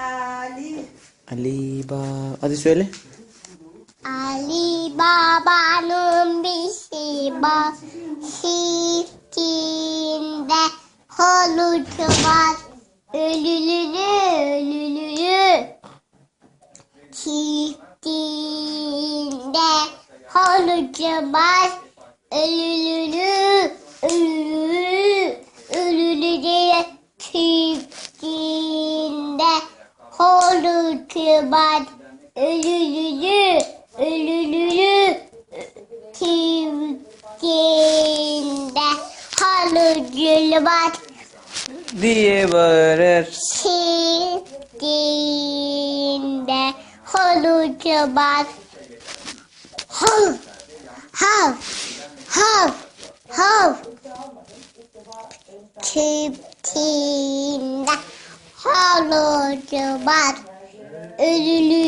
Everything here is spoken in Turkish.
Ali. Ali Ba... Hadi söyle. Ali Baba'nın bir. Çiftliğinde halıcı var. Ölülürü ölülürü. Çiftliğinde halıcı var. Halıcı var. Ölülürü ölülürü çiftliğinde halıcı var. Diye bağırır. Çiftliğinde halıcı var. Hav, hav, hav, hav. Çiftliğinde halıcı var. Ölülülü